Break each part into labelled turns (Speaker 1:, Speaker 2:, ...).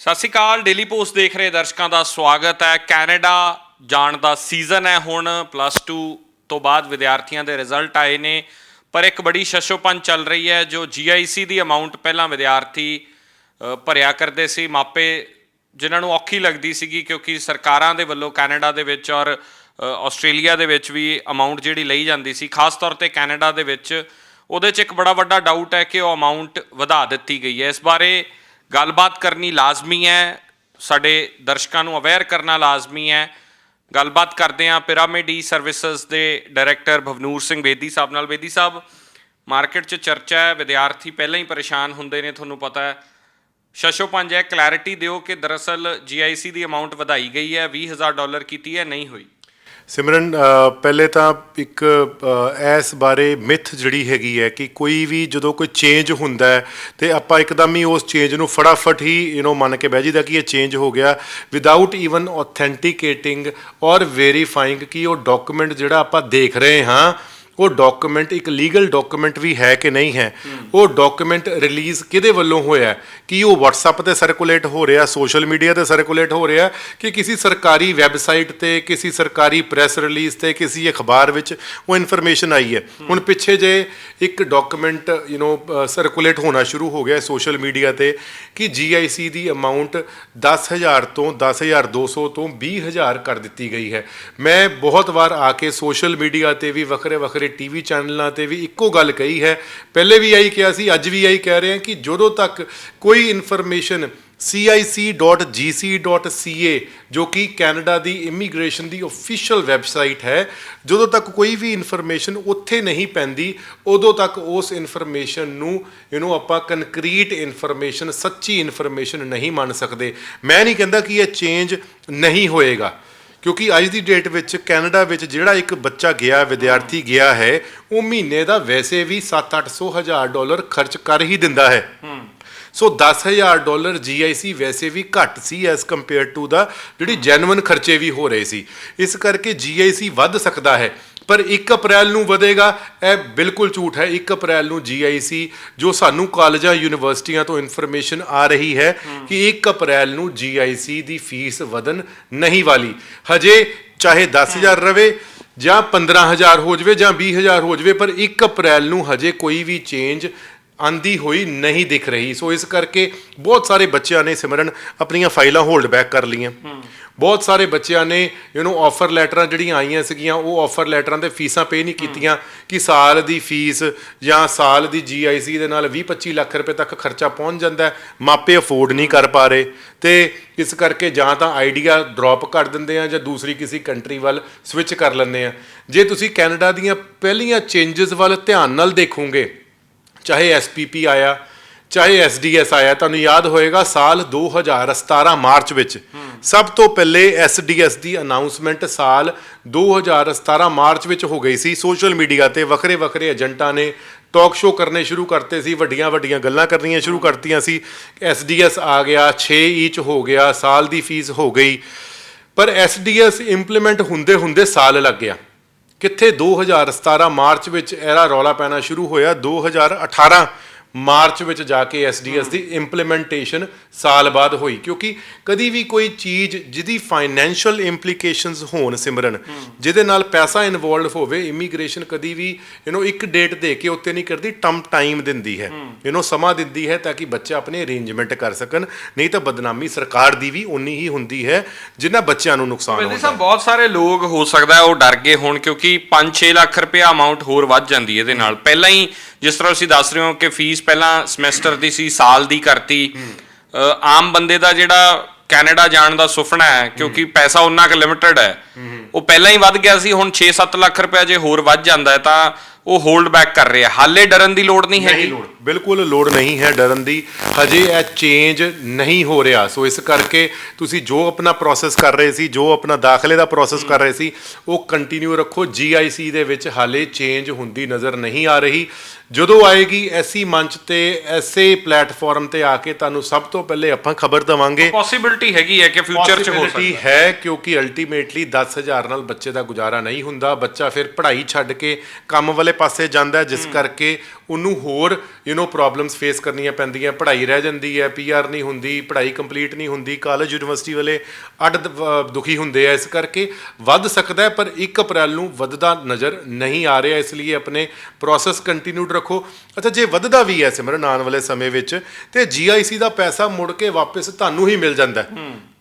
Speaker 1: ਸਤਿ ਸ਼੍ਰੀ ਅਕਾਲ daily post ਦੇਖ ਰਹੇ ਦਰਸ਼ਕਾਂ ਦਾ ਸਵਾਗਤ ਹੈ। ਕੈਨੇਡਾ ਜਾਣ ਦਾ ਸੀਜ਼ਨ ਹੈ ਹੁਣ ਪਲੱਸ 2 ਤੋਂ ਬਾਅਦ ਵਿਦਿਆਰਥੀਆਂ ਦੇ ਰਿਜ਼ਲਟ ਆਏ ਨੇ। ਪਰ ਇੱਕ ਬੜੀ ਸ਼ਸ਼ੋਪਨ ਚੱਲ ਰਹੀ ਹੈ, ਜੋ GIC ਦੀ ਅਮਾਉਂਟ ਪਹਿਲਾਂ ਵਿਦਿਆਰਥੀ ਭਰਿਆ ਕਰਦੇ ਸੀ। ਮਾਪੇ ਜਿਨ੍ਹਾਂ ਨੂੰ ਔਖੀ ਲੱਗਦੀ ਸੀਗੀ, ਕਿਉਂਕਿ ਸਰਕਾਰਾਂ ਦੇ ਵੱਲੋਂ ਕੈਨੇਡਾ ਦੇ ਵਿੱਚ ਔਰ ਆਸਟ੍ਰੇਲੀਆ ਦੇ ਵਿੱਚ ਵੀ ਅਮਾਉਂਟ ਜਿਹੜੀ ਲਈ ਜਾਂਦੀ ਸੀ। ਖਾਸ ਤੌਰ ਤੇ ਕੈਨੇਡਾ ਦੇ ਵਿੱਚ, ਉਹਦੇ 'ਚ ਇੱਕ ਬੜਾ ਵੱਡਾ ਡਾਊਟ ਹੈ ਕਿ ਉਹ ਅਮਾਉਂਟ ਵਧਾ ਦਿੱਤੀ ਗਈ ਹੈ। ਇਸ ਬਾਰੇ ਗੱਲਬਾਤ ਕਰਨੀ ਲਾਜ਼ਮੀ ਹੈ, ਸਾਡੇ ਦਰਸ਼ਕਾਂ ਨੂੰ ਅਵੇਅਰ ਕਰਨਾ ਲਾਜ਼ਮੀ ਹੈ। ਗੱਲਬਾਤ ਕਰਦੇ ਹਾਂ ਪਿਰਾਮਿਡ ਈ ਸਰਵਿਸਿਜ਼ ਦੇ ਡਾਇਰੈਕਟਰ ਭਵਨੂਰ ਸਿੰਘ ਬੇਦੀ ਸਾਹਿਬ ਨਾਲ। ਬੇਦੀ ਸਾਹਿਬ, ਮਾਰਕੀਟ 'ਚ ਚਰਚਾ ਹੈ, ਵਿਦਿਆਰਥੀ ਪਹਿਲਾਂ ਹੀ ਪਰੇਸ਼ਾਨ ਹੁੰਦੇ ਨੇ, ਤੁਹਾਨੂੰ ਪਤਾ ਹੈ। ਸ਼ਸ਼ੋ ਪੰਜ ਹੈ ਕਲੈਰਿਟੀ ਦਿਓ ਕਿ ਦਰਅਸਲ GIC ਦੀ ਅਮਾਉਂਟ ਵਧਾਈ ਗਈ ਹੈ 20000 ਡਾਲਰ ਕੀਤੀ ਹੈ, ਨਹੀਂ ਹੋਈ।
Speaker 2: ਸਿਮਰਨ ਪਹਿਲੇ ਤਾਂ ਇੱਕ ਇਸ ਬਾਰੇ ਮਿਥ ਜਿਹੜੀ ਹੈਗੀ ਹੈ ਕਿ ਕੋਈ ਵੀ ਜਦੋਂ ਕੋਈ ਚੇਂਜ ਹੁੰਦਾ ਹੈ ਤੇ ਆਪਾਂ ਇੱਕਦਮ ਹੀ ਉਸ ਚੇਂਜ ਨੂੰ ਫਟਾਫਟ ਹੀ ਯੂ نو ਮੰਨ ਕੇ ਬਹਿ ਜੀਦਾ ਕਿ ਇਹ ਚੇਂਜ ਹੋ ਗਿਆ ਵਿਦਆਊਟ ਇਵਨ ਆਥੈਂਟੀਕੇਟਿੰਗ ਔਰ ਵੈਰੀਫਾਈਂਗ ਕਿ ਉਹ ਡਾਕੂਮੈਂਟ ਜਿਹੜਾ ਆਪਾਂ ਦੇਖ ਰਹੇ ਹਾਂ ਉਹ ਡਾਕੂਮੈਂਟ ਇੱਕ ਲੀਗਲ ਡਾਕੂਮੈਂਟ ਵੀ ਹੈ ਕਿ ਨਹੀਂ ਹੈ, ਉਹ ਡਾਕੂਮੈਂਟ ਰਿਲੀਜ਼ ਕਿਹਦੇ ਵੱਲੋਂ ਹੋਇਆ ਹੈ? ਕੀ ਉਹ WhatsApp ਤੇ ਸਰਕੂਲੇਟ ਹੋ ਰਿਹਾ ਸੋਸ਼ਲ ਮੀਡੀਆ ਤੇ ਸਰਕੂਲੇਟ ਹੋ ਰਿਹਾ ਕਿ ਕਿਸੇ ਸਰਕਾਰੀ ਵੈਬਸਾਈਟ ਤੇ, ਕਿਸੇ ਸਰਕਾਰੀ ਪ੍ਰੈਸ ਰਿਲੀਜ਼ ਤੇ, ਕਿਸੇ ਅਖਬਾਰ ਵਿੱਚ ਉਹ ਇਨਫੋਰਮੇਸ਼ਨ ਆਈ ਹੈ ਹੁਣ ਪਿੱਛੇ ਜੇ ਇੱਕ ਡਾਕੂਮੈਂਟ ਯੂ نو ਸਰਕੂਲੇਟ ਹੋਣਾ ਸ਼ੁਰੂ ਹੋ ਗਿਆ ਸੋਸ਼ਲ ਮੀਡੀਆ ਤੇ, ਕਿ GIC ਦੀ ਅਮਾਉਂਟ 10000 ਤੋਂ 10200 ਤੋਂ 20000 ਕਰ ਦਿੱਤੀ ਗਈ ਹੈ ਮੈਂ ਬਹੁਤ ਵਾਰ ਆ ਕੇ ਸੋਸ਼ਲ ਮੀਡੀਆ ਤੇ ਵੀ ਵੱਖਰੇ ਵੱਖਰੇ ਟੀਵੀ ਚੈਨਲਾਂ ਤੇ ਵੀ ਇੱਕੋ ਗੱਲ ਕਹੀ ਹੈ। ਪਹਿਲੇ ਵੀ ਆਈ ਕਿਹਾ ਸੀ, ਅੱਜ ਵੀ ਆਈ ਕਹਿ ਰਹੇ ਹਾਂ ਕਿ ਜਦੋਂ ਤੱਕ ਕੋਈ ਇਨਫੋਰਮੇਸ਼ਨ cic.gc.ca ਜੋ ਕਿ ਕੈਨੇਡਾ ਦੀ ਇਮੀਗ੍ਰੇਸ਼ਨ ਦੀ ਅਫੀਸ਼ੀਅਲ ਵੈਬਸਾਈਟ ਹੈ, ਜਦੋਂ ਤੱਕ ਕੋਈ ਵੀ ਇਨਫੋਰਮੇਸ਼ਨ ਉੱਥੇ ਨਹੀਂ ਪੈਂਦੀ, ਉਦੋਂ ਤੱਕ ਉਸ ਇਨਫੋਰਮੇਸ਼ਨ ਨੂੰ ਯੂ نو ਆਪਾਂ ਕੰਕਰੀਟ ਇਨਫੋਰਮੇਸ਼ਨ ਸੱਚੀ ਇਨਫੋਰਮੇਸ਼ਨ ਨਹੀਂ ਮੰਨ ਸਕਦੇ। ਮੈਂ ਨਹੀਂ ਕਹਿੰਦਾ ਕਿ ਇਹ ਚੇਂਜ ਨਹੀਂ ਹੋਏਗਾ। ਕਿਉਂਕਿ ਅੱਜ ਦੀ ਡੇਟ ਵਿੱਚ ਕੈਨੇਡਾ ਵਿੱਚ ਜਿਹੜਾ ਇੱਕ ਬੱਚਾ ਗਿਆ ਵਿਦਿਆਰਥੀ ਗਿਆ ਹੈ ਉਹ ਮਹੀਨੇ ਦਾ ਵੈਸੇ ਵੀ 7-800 ਹਜ਼ਾਰ ਡਾਲਰ ਖਰਚ ਕਰ ਹੀ ਦਿੰਦਾ ਹੈ। ਸੋ 10000 ਡਾਲਰ GIC ਵੈਸੇ ਵੀ ਘੱਟ ਸੀ ਐਸ ਕੰਪੇਅਰ ਟੂ ਦਾ ਜਿਹੜੀ ਜੈਨੂਇਨ ਖਰਚੇ ਵੀ ਹੋ ਰਹੇ ਸੀ। ਇਸ ਕਰਕੇ GIC ਵੱਧ ਸਕਦਾ ਹੈ। ਪਰ 1 ਅਪ੍ਰੈਲ ਨੂੰ ਵਧੇਗਾ ਇਹ ਬਿਲਕੁਲ ਝੂਠ ਹੈ। 1 ਅਪ੍ਰੈਲ ਨੂੰ GIC ਜੋ ਸਾਨੂੰ ਕਾਲਜਾਂ ਯੂਨੀਵਰਸਿਟੀਆਂ ਤੋਂ ਇਨਫੋਰਮੇਸ਼ਨ ਆ ਰਹੀ ਹੈ ਕਿ 1 ਅਪ੍ਰੈਲ ਨੂੰ GIC ਦੀ ਫੀਸ ਵਧਣ ਨਹੀਂ ਵਾਲੀ। ਹਜੇ ਚਾਹੇ 10000 ਰਵੇ ਜਾਂ 15000 ਹੋ ਜਵੇ ਜਾਂ 20000 ਹੋ ਜਵੇ ਪਰ 1 ਅਪ੍ਰੈਲ ਨੂੰ ਹਜੇ ਕੋਈ ਵੀ ਚੇਂਜ ਆਂਦੀ ਹੋਈ ਨਹੀਂ ਦਿਖ ਰਹੀ। ਸੋ ਇਸ ਕਰਕੇ ਬਹੁਤ ਸਾਰੇ ਬੱਚਿਆਂ ਨੇ ਸਿਮਰਨ ਆਪਣੀਆਂ ਫਾਈਲਾਂ ਹੋਲਡ ਬੈਕ ਕਰ ਲਈਆਂ। ਬਹੁਤ ਸਾਰੇ ਬੱਚਿਆਂ ਨੇ ਯੂ نو ਆਫਰ ਲੈਟਰਾਂ ਜਿਹੜੀਆਂ ਆਈਆਂ ਸੀਗੀਆਂ, ਉਹ ਆਫਰ ਲੈਟਰਾਂ ਤੇ ਫੀਸਾਂ ਪੇ ਨਹੀਂ ਕੀਤੀਆਂ ਕਿ ਸਾਲ ਦੀ ਫੀਸ ਜਾਂ ਸਾਲ ਦੀ GIC ਦੇ ਨਾਲ 20-25 ਲੱਖ ਰੁਪਏ ਤੱਕ ਖਰਚਾ ਪਹੁੰਚ ਜਾਂਦਾ ਹੈ, ਮਾਪੇ ਅਫੋਰਡ ਨਹੀਂ ਕਰ ਪਾ ਰਹੇ। ਤੇ ਇਸ ਕਰਕੇ ਜਾਂ ਤਾਂ ਆਈਡੀਆ ਡ੍ਰੌਪ ਕਰ ਦਿੰਦੇ ਆ ਜਾਂ ਦੂਸਰੀ ਕਿਸੇ ਕੰਟਰੀ ਵੱਲ ਸਵਿਚ ਕਰ ਲੈਂਦੇ ਆ। ਜੇ ਤੁਸੀਂ ਕੈਨੇਡਾ ਦੀਆਂ ਪਹਿਲੀਆਂ ਚੇਂਜਸ ਵੱਲ ਧਿਆਨ ਨਾਲ ਦੇਖੋਗੇ, ਚਾਹੇ ਐਸਪੀਪੀ ਆਇਆ, ਚਾਹੇ ਐਸਡੀਐਸ ਆਇਆ, ਤੁਹਾਨੂੰ ਯਾਦ ਹੋਏਗਾ ਸਾਲ 2017 ਮਾਰਚ ਵਿੱਚ ਸਭ ਤੋਂ ਪਹਿਲੇ ਐਸਡੀਐਸ ਦੀ ਅਨਾਉਂਸਮੈਂਟ ਸਾਲ 2017 ਮਾਰਚ ਵਿੱਚ ਹੋ ਗਈ ਸੀ। ਸੋਸ਼ਲ ਮੀਡੀਆ ਤੇ ਵੱਖਰੇ ਵੱਖਰੇ ਏਜੰਟਾਂ ਨੇ ਟਾਕ ਸ਼ੋਅ ਕਰਨੇ ਸ਼ੁਰੂ ਕਰਤੇ ਸੀ, ਵੱਡੀਆਂ ਵੱਡੀਆਂ ਗੱਲਾਂ ਕਰਨੀਆਂ ਸ਼ੁਰੂ ਕਰਤੀਆਂ ਸੀ। ਐਸਡੀਐਸ ਆ ਗਿਆ 6 ਈਚ ਹੋ ਗਿਆ, ਸਾਲ ਦੀ ਫੀਸ ਹੋ ਗਈ। ਪਰ ਐਸਡੀਐਸ ਇੰਪਲੀਮੈਂਟ ਹੁੰਦੇ ਹੁੰਦੇ ਸਾਲ ਲੱਗ ਗਿਆ। ਕਿੱਥੇ 2017 ਮਾਰਚ ਵਿੱਚ ਇਹਦਾ ਰੌਲਾ ਪੈਣਾ ਸ਼ੁਰੂ ਹੋਇਆ 2018 ਮਾਰਚ ਵਿੱਚ ਜਾ ਕੇ ਐਸਡੀਐਸ ਦੀ ਇੰਪਲੀਮੈਂਟੇਸ਼ਨ ਸਾਲ ਬਾਅਦ ਹੋਈ ਕਿਉਂਕਿ ਕਦੀ ਵੀ ਕੋਈ ਚੀਜ਼ ਜਿਹਦੀ ਫਾਈਨੈਂਸ਼ੀਅਲ ਇੰਪਲੀਕੇਸ਼ਨਸ ਹੋਣ ਸਿਮਰਨ ਜਿਹਦੇ ਨਾਲ ਪੈਸਾ ਇਨਵੋਲਡ ਹੋਵੇ ਇਮੀਗ੍ਰੇਸ਼ਨ ਕਦੀ ਵੀ ਯੂ نو ਇੱਕ ਡੇਟ ਦੇ ਕੇ ਉੱਤੇ ਨਹੀਂ ਕਰਦੀ ਟਮ ਟਾਈਮ ਦਿੰਦੀ ਹੈ ਯੂ نو ਸਮਾਂ ਦਿੰਦੀ ਹੈ ਤਾਂ ਕਿ ਬੱਚੇ ਆਪਣੇ ਅਰੇਂਜਮੈਂਟ ਕਰ ਸਕਣ ਨਹੀਂ ਤਾਂ ਬਦਨਾਮੀ ਸਰਕਾਰ ਦੀ ਵੀ ਉਨੀ ਹੀ ਹੁੰਦੀ ਹੈ ਜਿੰਨਾ ਬੱਚਿਆਂ ਨੂੰ ਨੁਕਸਾਨ
Speaker 1: ਵੈਸੇ
Speaker 2: ਹੁੰਦਾ
Speaker 1: ਸਾਹਿਬ ਬਹੁਤ ਸਾਰੇ ਲੋਕ ਹੋ ਸਕਦਾ ਹੈ ਉਹ ਡਰ ਗਏ ਹੋਣ ਕਿਉਂਕਿ 5-6 ਲੱਖ ਰੁਪਏ ਅਮਾਉਂਟ ਹੋਰ ਵੱਧ ਜਾਂਦੀ ਹੈ ਇਹਦੇ ਨਾਲ ਪਹਿਲਾਂ ਹੀ ਜਿਸ ਤਰ੍ਹਾਂ ਤੁਸੀਂ ਦੱਸ ਰਹੇ ਹੋ ਕਿ ਫੀਸ ਪਹਿਲਾਂ ਸਮੈਸਟਰ ਦੀ ਸੀ ਸਾਲ ਦੀ ਕਰਤੀ। ਆਮ ਬੰਦੇ ਦਾ ਜਿਹੜਾ ਕੈਨੇਡਾ ਜਾਣ ਦਾ ਸੁਪਨਾ ਹੈ ਕਿਉਂਕਿ ਪੈਸਾ ਉਨਾ ਕੁ ਲਿਮਟਿਡ ਹੈ। ਉਹ ਪਹਿਲਾਂ ਹੀ ਵੱਧ ਗਿਆ ਸੀ ਹੁਣ 6-7 ਲੱਖ ਰੁਪਏ ਜੇ ਹੋਰ ਵੱਧ ਜਾਂਦਾ ਹੈ ਤਾਂ ਉਹ ਹੋਲਡ ਬੈਕ ਕਰ ਰਿਹਾ। ਹਾਲੇ ਡਰਨ ਦੀ ਲੋੜ ਨਹੀਂ ਹੈਗੀ।
Speaker 2: ਬਿਲਕੁਲ ਲੋੜ ਨਹੀਂ ਹੈ ਡਰਨ ਦੀ। ਹਜੇ ਇਹ ਚੇਂਜ ਨਹੀਂ ਹੋ ਰਿਹਾ। ਸੋ ਇਸ ਕਰਕੇ ਤੁਸੀਂ ਜੋ ਆਪਣਾ ਪ੍ਰੋਸੈਸ ਕਰ ਰਹੇ ਸੀ ਜੋ ਆਪਣਾ ਦਾਖਲੇ ਦਾ ਪ੍ਰੋਸੈਸ ਕਰ ਰਹੇ ਸੀ ਉਹ ਕੰਟੀਨਿਊ ਰੱਖੋ। GIC ਦੇ ਵਿੱਚ ਹਾਲੇ ਚੇਂਜ ਹੁੰਦੀ ਨਜ਼ਰ ਨਹੀਂ ਆ ਰਹੀ। ਜਦੋਂ ਆਏਗੀ ਐਸੀ ਮੰਚ ਤੇ ਐਸੇ ਪਲੇਟਫਾਰਮ ਤੇ ਆ ਕੇ ਤੁਹਾਨੂੰ ਸਭ ਤੋਂ ਪਹਿਲੇ ਆਪਾਂ ਖਬਰ ਦਵਾਂਗੇ।
Speaker 1: ਪੋਸਿਬਿਲਿਟੀ ਹੈਗੀ ਹੈ ਕਿ ਫਿਊਚਰ 'ਚ ਹੋ ਸਕਦਾ।
Speaker 2: ਹੈ ਕਿਉਂਕਿ ਅਲਟੀਮੇਟਲੀ 10000 ਨਾਲ ਬੱਚੇ ਦਾ ਗੁਜ਼ਾਰਾ ਨਹੀਂ ਹੁੰਦਾ। ਬੱਚਾ ਫਿਰ ਪੜ੍ਹਾਈ ਛੱਡ ਕੇ ਕੰਮ ਵਾਲੇ ਪਾਸੇ ਜਾਂਦਾ ਜਿਸ ਕਰਕੇ ਉਹਨੂੰ ਹੋਰ ਯੂ نو ਪ੍ਰੋਬਲਮਸ ਫੇਸ ਕਰਨੀਆਂ ਪੈਂਦੀਆਂ। ਪੜ੍ਹਾਈ ਰਹਿ ਜਾਂਦੀ ਹੈ ਪੀਆਰ ਨਹੀਂ ਹੁੰਦੀ ਪੜ੍ਹਾਈ ਕੰਪਲੀਟ ਨਹੀਂ ਹੁੰਦੀ। ਕਾਲਜ ਯੂਨੀਵਰਸਿਟੀ ਵਾਲੇ ਅੱਡ ਦੁਖੀ ਹੁੰਦੇ ਆ ਇਸ ਕਰਕੇ। ਵੱਧ ਸਕਦਾ ਹੈ ਪਰ 1 ਅਪ੍ਰੈਲ ਨੂੰ ਵੱਧਦਾ ਨਜ਼ਰ ਨਹੀਂ ਆ ਰਿਹਾ ਇਸ ਲਈ ਆਪਣੇ ਪ੍ਰੋਸੈਸ ਕੰਟੀਨਿਊਡ ਰੱਖੋ। ਅੱਛਾ, ਜੇ ਵੱਧਦਾ ਵੀ ਹੈ ਸਿਮਰਨ ਆਉਣ ਵਾਲੇ ਸਮੇਂ ਵਿੱਚ, ਤੇ ਜੀਆਈਸੀ ਦਾ ਪੈਸਾ ਮੁੜ ਕੇ ਵਾਪਸ ਤੁਹਾਨੂੰ ਹੀ ਮਿਲ ਜਾਂਦਾ।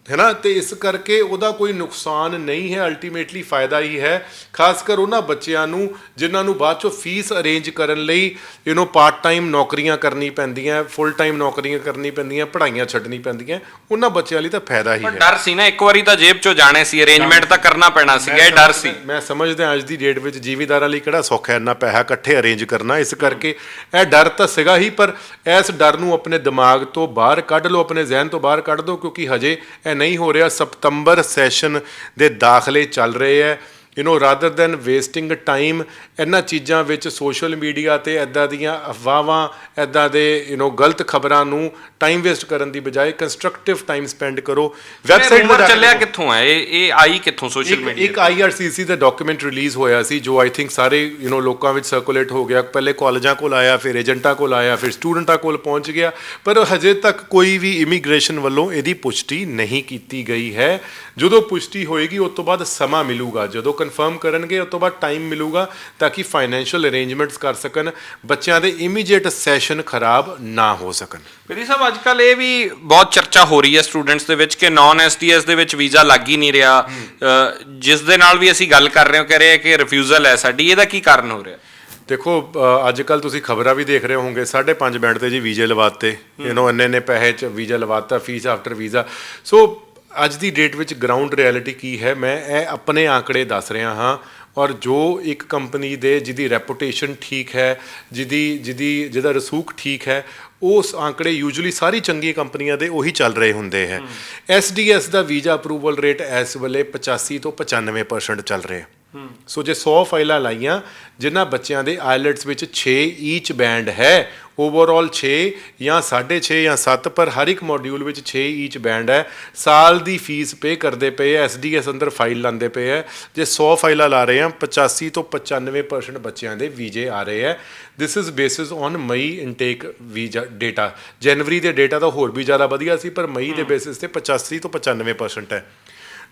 Speaker 2: ਹੈ ਹੈਨਾ ਤੇ ਇਸ ਕਰਕੇ ਉਹਦਾ ਕੋਈ ਨੁਕਸਾਨ ਨਹੀਂ ਹੈ ਅਲਟੀਮੇਟਲੀ ਫਾਇਦਾ ਹੀ ਹੈ। ਖਾਸ ਕਰ ਉਹਨਾਂ ਬੱਚਿਆਂ ਨੂੰ ਜਿਨ੍ਹਾਂ ਨੂੰ ਬਾਅਦ ਚੋਂ ਫੀਸ ਅਰੇਂਜ ਕਰਨ ਲਈ ਯੂ نو ਪਾਰਟ ਟਾਈਮ ਨੌਕਰੀਆਂ ਕਰਨੀ ਪੈਂਦੀਆਂ ਫੁੱਲ ਟਾਈਮ ਨੌਕਰੀਆਂ ਕਰਨੀ ਪੈਂਦੀਆਂ ਪੜ੍ਹਾਈਆਂ ਛੱਡਣੀ ਪੈਂਦੀਆਂ ਉਹਨਾਂ ਬੱਚਿਆਂ ਲਈ ਤਾਂ ਫਾਇਦਾ ਹੀ
Speaker 1: ਪਰ
Speaker 2: ਹੈ।
Speaker 1: ਡਰ ਸੀ ਨਾ ਇੱਕ ਵਾਰੀ ਤਾਂ ਜੇਬ ਚੋਂ ਜਾਣੇ ਸੀ ਅਰੇਂਜਮੈਂਟ ਤਾਂ ਕਰਨਾ ਪੈਣਾ ਸੀਗਾ ਇਹ ਡਰ ਸੀ।
Speaker 2: ਮੈਂ ਸਮਝਦਾ ਅੱਜ ਦੀ ਡੇਟ ਵਿੱਚ ਜ਼ਿਮੀਦਾਰਾਂ ਲਈ ਕਿਹੜਾ ਸੌਖਾ ਇੰਨਾ ਪੈਸਾ ਇਕੱਠੇ ਅਰੇਂਜ ਕਰਨਾ ਇਸ ਕਰਕੇ ਇਹ ਡਰ ਤਾਂ ਸੀਗਾ ਹੀ ਪਰ ਇਸ ਡਰ ਨੂੰ ਆਪਣੇ ਦਿਮਾਗ ਤੋਂ ਬਾਹਰ ਕੱਢ ਲਓ ਆਪਣੇ ਜ਼ਿਹਨ ਤੋਂ ਬਾਹਰ ਕੱਢ ਦਿਓ ਕਿਉਂਕਿ ਹਜੇ ਇਹ ਨਹੀਂ ਹੋ ਰਿਹਾ ਸਤੰਬਰ ਸੈਸ਼ਨ ਦੇ ਦਾਖਲੇ ਚੱਲ ਰਹੇ ਹੈ। You know rather than wasting time ਇਹਨਾਂ ਚੀਜ਼ਾਂ ਵਿੱਚ ਸੋਸ਼ਲ ਮੀਡੀਆ ਤੇ ਐਦਾਂ ਦੀਆਂ ਅਫਵਾਹਾਂ ਐਦਾਂ ਦੇ ਯੂ نو ਗਲਤ ਖਬਰਾਂ ਨੂੰ ਟਾਈਮ ਵੇਸਟ ਕਰਨ ਦੀ ਬਜਾਏ ਕੰਸਟਰਕਟਿਵ ਟਾਈਮ ਸਪੈਂਡ ਕਰੋ
Speaker 1: ਵੈਬਸਾਈਟ
Speaker 2: ਤੇ ਜਾ ਕੇ
Speaker 1: ਚੱਲਿਆ
Speaker 2: ਦੇਖੋ।
Speaker 1: ਕਿੱਥੋਂ ਹੈ ਇਹ ਇਹ ਆਈ ਕਿੱਥੋਂ ਸੋਸ਼ਲ
Speaker 2: ਇੱਕ
Speaker 1: ਮੀਡੀਆ
Speaker 2: ਇੱਕ IRCC ਦਾ ਡਾਕੂਮੈਂਟ ਰਿਲੀਜ਼ ਹੋਇਆ ਸੀ ਜੋ ਆਈ ਥਿੰਕ ਸਾਰੇ ਯੂ نو ਲੋਕਾਂ ਵਿੱਚ ਸਰਕੂਲੇਟ ਹੋ ਗਿਆ ਪਹਿਲੇ ਕਾਲਜਾਂ ਕੋਲ ਆਇਆ ਫਿਰ ਏਜੰਟਾਂ ਕੋਲ ਆਇਆ ਫਿਰ ਸਟੂਡੈਂਟਾਂ ਕੋਲ ਪਹੁੰਚ ਗਿਆ ਪਰ ਹਜੇ ਤੱਕ ਕੋਈ ਵੀ ਇਮੀਗ੍ਰੇਸ਼ਨ ਵੱਲੋਂ ਇਹਦੀ ਪੁਸ਼ਟੀ ਨਹੀਂ ਕੀਤੀ ਗਈ ਹੈ ਜਦੋਂ ਪੁਸ਼ਟੀ ਹੋਏਗੀ ਉਸ ਤੋਂ ਬਾਅਦ ਸਮਾਂ ਮਿਲੂਗਾ ਜਦੋਂ ਕਨਫਰਮ ਕਰਨਗੇ ਉਸ ਤੋਂ ਬਾਅਦ ਟਾਈਮ ਮਿਲੂਗਾ ਤਾਂ ਕਿ ਫਾਈਨੈਂਸ਼ੀਅਲ ਅਰੇਂਜਮੈਂਟਸ ਕਰ ਸਕਣ ਬੱਚਿਆਂ ਦੇ ਇਮੀਡੀਏਟ ਸੈਸ਼ਨ ਖਰਾਬ ਨਾ ਹੋ ਸਕਣ।
Speaker 1: ਮੇਰੀ ਸਾਹਿਬ ਅੱਜ ਕੱਲ ਇਹ ਵੀ ਬਹੁਤ ਚਰਚਾ ਹੋ ਰਹੀ ਹੈ ਸਟੂਡੈਂਟਸ ਦੇ ਵਿੱਚ ਕਿ ਨਾਨ ਐਸਟੀਐਸ ਦੇ ਵਿੱਚ ਵੀਜ਼ਾ ਲੱਗ ਹੀ ਨਹੀਂ ਰਿਹਾ। ਜਿਸ ਦੇ ਨਾਲ ਵੀ ਅਸੀਂ ਗੱਲ ਕਰ ਰਹੇ ਹਾਂ ਕਹਿ ਰਹੇ ਕਿ ਰਿਫਿਊਜ਼ਲ ਹੈ ਸਾਡੀ ਇਹਦਾ ਕੀ ਕਾਰਨ ਹੋ ਰਿਹਾ?
Speaker 2: ਦੇਖੋ ਅੱਜ ਕੱਲ ਤੁਸੀਂ ਖਬਰਾਂ ਵੀ ਦੇਖ ਰਹੇ ਹੋਵੋਗੇ 5.5 ਬੈਂਡ ਤੇ ਜੀ ਵੀਜ਼ੇ ਲਵਾਤੇ। ਯੂ نو ਇੰਨੇ ਇੰਨੇ ਪੈਸੇ ਚ ਵੀਜ਼ਾ ਲਵਾਤਾ ਫੀਸ ਆਫਟਰ ਵੀਜ਼ਾ। ਸੋ ਅੱਜ ਦੀ ਡੇਟ ਵਿੱਚ ਗਰਾਊਂਡ ਰਿਐਲਿਟੀ ਕੀ ਹੈ? ਮੈਂ ਇਹ ਆਪਣੇ ਆંકੜੇ ਦੱਸ ਰਿਹਾ ਹਾਂ ਔਰ ਜੋ ਇੱਕ ਕੰਪਨੀ ਦੇ ਜਿਹਦੀ ਰੈਪੂਟੇਸ਼ਨ ਠੀਕ ਹੈ ਜਿਹਦੀ ਜਿਹਦੀ ਜਿਹਦਾ ਰਸੂਖ ਠੀਕ ਹੈ ਉਸ ਆંકੜੇ ਯੂਜੂਲੀ ਸਾਰੀ ਚੰਗੀਆਂ ਕੰਪਨੀਆਂ ਦੇ ਉਹੀ ਚੱਲ ਰਹੇ ਹੁੰਦੇ ਹੈ। ਐਸਡੀਐਸ ਦਾ ਵੀਜ਼ਾ ਅਪਰੂਵਲ ਰੇਟ ਇਸ ਵੇਲੇ 85 ਤੋਂ 95% ਚੱਲ ਰਿਹਾ। ਸੋ ਜੇ 100 ਫਾਈਲਾਂ ਲਾਈਆਂ ਜਿਨ੍ਹਾਂ ਬੱਚਿਆਂ ਦੇ ਆਇਲਟਸ ਵਿੱਚ 6 ਈਚ ਬੈਂਡ ਹੈ ਓਵਰਆਲ 6 ਜਾਂ 6.5 ਜਾਂ 7 ਪਰ ਹਰ ਇੱਕ ਮੋਡਿਊਲ ਵਿੱਚ 6 ਈਚ ਬੈਂਡ ਹੈ। ਸਾਲ ਦੀ ਫੀਸ ਪੇ ਕਰਦੇ ਪਏ ਐ ਐਸਡੀਐਸ ਅੰਦਰ ਫਾਈਲ ਲਾਉਂਦੇ ਪਏ ਹੈ ਜੇ 100 ਫਾਈਲਾਂ ਲਾ ਰਹੇ ਹਾਂ 85 ਤੋਂ 95% ਬੱਚਿਆਂ ਦੇ ਵੀਜ਼ੇ ਆ ਰਹੇ ਹੈ this is basis on May intake visa data ਜਨਵਰੀ ਦੇ ਡੇਟਾ ਤਾਂ ਹੋਰ ਵੀ ਜ਼ਿਆਦਾ ਵਧੀਆ ਸੀ ਪਰ ਮਈ ਦੇ ਬੇਸਿਸ ਤੇ 85 ਤੋਂ 95% ਹੈ।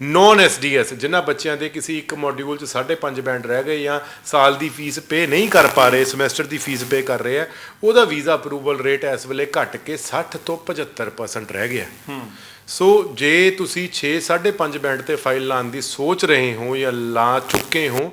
Speaker 2: ਨੌਨ ਐਸਡੀਐਸ ਜਿਨ੍ਹਾਂ ਬੱਚਿਆਂ ਦੇ ਕਿਸੇ ਇੱਕ ਮੋਡਿਊਲ ਚ 5.5 ਬੈਂਡ ਰਹਿ ਗਏ ਜਾਂ ਸਾਲ ਦੀ ਫੀਸ ਪੇ ਨਹੀਂ ਕਰ ਪਾ ਰਹੇ ਸਮੈਸਟਰ ਦੀ ਫੀਸ ਪੇ ਕਰ ਰਹੇ ਆ ਉਹਦਾ ਵੀਜ਼ਾ ਅਪਰੂਵਲ ਰੇਟ ਇਸ ਵੇਲੇ ਘਟ ਕੇ 60 ਤੋਂ 75% ਰਹਿ ਗਿਆ। ਸੋ ਜੇ ਤੁਸੀਂ 6 5.5 ਬੈਂਡ ਤੇ ਫਾਈਲ ਲਾਉਣ ਦੀ ਸੋਚ ਰਹੇ ਹੋ ਜਾਂ ਲਾ ਚੁੱਕੇ ਹੋ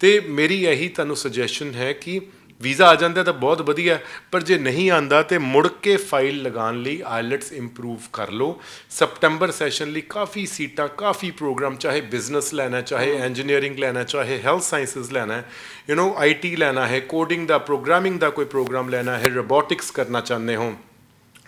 Speaker 2: ਤੇ ਮੇਰੀ ਇਹੀ ਤੁਹਾਨੂੰ ਸੁਜੈਸ਼ਨ ਹੈ ਕਿ ਵੀਜ਼ਾ ਆ ਜਾਂਦਾ ਤਾਂ ਬਹੁਤ ਵਧੀਆ। ਪਰ ਜੇ ਨਹੀਂ ਆਂਦਾ ਤੇ ਮੁੜ ਕੇ ਫਾਈਲ ਲਗਾਉਣ ਲਈ ਆਇਲਟਸ ਇੰਪਰੂਵ ਕਰ ਲਓ। ਸਪਟੈਂਬਰ ਸੈਸ਼ਨ ਲਈ ਕਾਫੀ ਸੀਟਾਂ ਕਾਫੀ ਪ੍ਰੋਗਰਾਮ ਚਾਹੇ ਬਿਜ਼ਨਸ ਲੈਣਾ ਚਾਹੇ ਇੰਜੀਨੀਅਰਿੰਗ ਲੈਣਾ ਚਾਹੇ ਹੈਲਥ ਸਾਇੰਸਸ ਲੈਣਾ ਹੈ ਯੂ نو ਆਈਟੀ ਲੈਣਾ ਹੈ ਕੋਡਿੰਗ ਦਾ ਪ੍ਰੋਗਰਾਮਿੰਗ ਦਾ ਕੋਈ ਪ੍ਰੋਗਰਾਮ ਲੈਣਾ ਹੈ ਰੋਬੋਟਿਕਸ ਕਰਨਾ ਚਾਹੁੰਦੇ ਹੋ।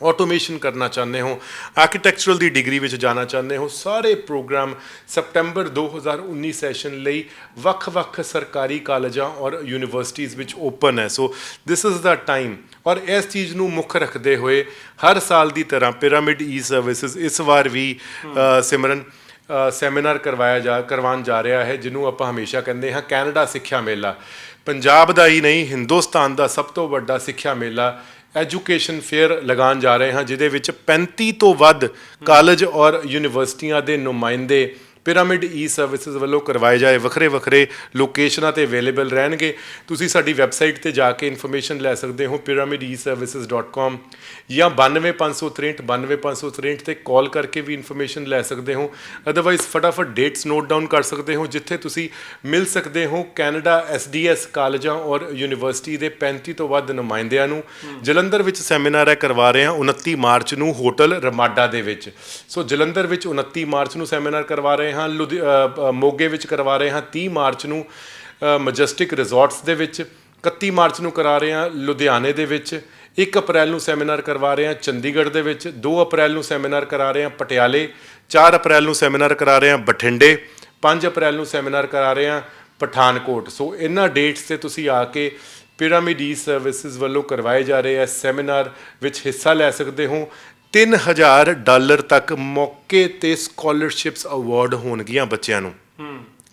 Speaker 2: ਆਟੋਮੇਸ਼ਨ ਕਰਨਾ ਚਾਹੁੰਦੇ ਹੋ ਆਰਕੀਟੈਕਚਰਲ ਦੀ ਡਿਗਰੀ ਵਿੱਚ ਜਾਣਾ ਚਾਹੁੰਦੇ ਹੋ, ਸਾਰੇ ਪ੍ਰੋਗਰਾਮ ਸਪਟੈਂਬਰ 2019 ਸੈਸ਼ਨ ਲਈ ਵੱਖ-ਵੱਖ ਸਰਕਾਰੀ ਕਾਲਜਾਂ ਔਰ ਯੂਨੀਵਰਸਿਟੀਆਂ ਵਿੱਚ ਓਪਨ ਹੈ। So this is the time ਔਰ ਇਸ ਚੀਜ਼ ਨੂੰ ਮੁੱਖ ਰੱਖਦੇ ਹੋਏ ਹਰ ਸਾਲ ਦੀ ਤਰ੍ਹਾਂ ਪਿਰਾਮਿਡ ਈ ਸਰਵਿਸਿਜ਼ ਇਸ ਵਾਰ ਵੀ ਸਿਮਰਨ ਸੈਮੀਨਾਰ ਕਰਵਾਇਆ ਜਾ, ਕਰਵਾਉਣ ਜਾ ਰਿਹਾ ਹੈ, ਜਿਹਨੂੰ ਆਪਾਂ ਹਮੇਸ਼ਾ ਕਹਿੰਦੇ ਹਾਂ ਕੈਨੇਡਾ ਸਿੱਖਿਆ ਮੇਲਾ। ਪੰਜਾਬ ਦਾ ਹੀ ਨਹੀਂ, ਹਿੰਦੁਸਤਾਨ ਦਾ ਸਭ ਤੋਂ ਵੱਡਾ ਸਿੱਖਿਆ ਮੇਲਾ ਐਜੂਕੇਸ਼ਨ ਫੇਅਰ ਲਗਾਉਣ ਜਾ ਰਹੇ ਹਾਂ, ਜਿਹਦੇ ਵਿੱਚ 35 ਤੋਂ ਵੱਧ ਕਾਲਜ ਔਰ ਯੂਨੀਵਰਸਿਟੀਆਂ ਦੇ ਨੁਮਾਇੰਦੇ ਪਿਰਾਮਿਡ ਈ ਸਰਵਿਸਿਜ਼ ਵੱਲੋਂ ਕਰਵਾਏ ਜਾਏ। ਵੱਖਰੇ ਵੱਖਰੇ ਲੋਕੇਸ਼ਨਾਂ ਤੇ ਅਵੇਲੇਬਲ ਰਹਿਣਗੇ। ਤੁਸੀਂ ਸਾਡੀ ਵੈਬਸਾਈਟ ਤੇ ਜਾ ਕੇ ਇਨਫੋਰਮੇਸ਼ਨ ਲੈ ਸਕਦੇ ਹੋ pyramidservices.com ਜਾਂ 92563 92563 ਤੇ ਕਾਲ ਕਰਕੇ ਵੀ ਇਨਫੋਰਮੇਸ਼ਨ ਲੈ ਸਕਦੇ ਹੋ। ਅਦਰਵਾਈਜ਼ ਫਟਾਫਟ ਡੇਟਸ ਨੋਟ ਡਾਊਨ ਕਰ ਸਕਦੇ ਹੋ ਜਿੱਥੇ ਤੁਸੀਂ ਮਿਲ ਸਕਦੇ ਹੋ ਕੈਨੇਡਾ ਐਸਡੀਐਸ ਕਾਲਜਾਂ ਔਰ ਯੂਨੀਵਰਸਿਟੀ ਦੇ 35 ਤੋਂ ਵੱਧ ਨੁਮਾਇੰਦਿਆਂ ਨੂੰ। ਜਲੰਧਰ ਵਿੱਚ ਸੈਮੀਨਾਰ ਹੈ ਕਰਵਾ ਰਹੇ ਹਾਂ 29 ਮਾਰਚ ਨੂੰ ਹੋਟਲ ਰਮਾਡਾ ਦੇ ਵਿੱਚ। ਸੋ ਜਲੰਧਰ ਵਿੱਚ 29 ਮਾਰਚ ਨੂੰ ਸੈਮੀਨਾਰ ਕਰਵਾ ਰਹੇ ਹਾਂ ਲੁਧਿ- ਅ, ਅ, ਮੋਗੇ ਵਿੱਚ ਕਰਵਾ ਰਹੇ ਹਾਂ 30 ਮਾਰਚ ਨੂੰ ਮਜੈਸਟਿਕ ਰਿਜ਼ੋਰਟਸ ਦੇ ਵਿੱਚ 31 ਮਾਰਚ ਨੂੰ ਕਰਾ ਰਹੇ ਹਾਂ ਲੁਧਿਆਣੇ ਦੇ ਵਿੱਚ 1 ਅਪ੍ਰੈਲ ਨੂੰ ਸੈਮੀਨਾਰ ਕਰਵਾ ਰਹੇ ਹਾਂ ਚੰਡੀਗੜ੍ਹ ਦੇ ਵਿੱਚ 2 ਅਪ੍ਰੈਲ ਨੂੰ ਸੈਮੀਨਾਰ ਕਰਾ ਰਹੇ ਹਾਂ ਪਟਿਆਲੇ 4 ਅਪ੍ਰੈਲ ਨੂੰ ਸੈਮੀਨਾਰ ਕਰਾ ਰਹੇ ਹਾਂ ਬਠਿੰਡੇ 5 ਅਪ੍ਰੈਲ ਨੂੰ ਸੈਮੀਨਾਰ ਕਰਾ ਰਹੇ ਹਾਂ ਪਠਾਨਕੋਟ। ਸੋ ਇਹਨਾਂ ਡੇਟਸ ਤੇ ਤੁਸੀਂ ਆ ਕੇ ਪਿਰਾਮਿਡ ਈ ਸਰਵਿਸਿਜ਼ ਵੱਲੋਂ ਕਰਵਾਏ ਜਾ ਰਹੇ ਇਸ ਸੈਮੀਨਾਰ ਵਿੱਚ ਹਿੱਸਾ ਲੈ ਸਕਦੇ ਹੋ। 3000 ਡਾਲਰ ਤੱਕ ਮੌਕੇ ਤੇ ਸਕਾਲਰਸ਼ਿਪਸ ਅਵਾਰਡ ਹੋਣਗੀਆਂ ਬੱਚਿਆਂ ਨੂੰ।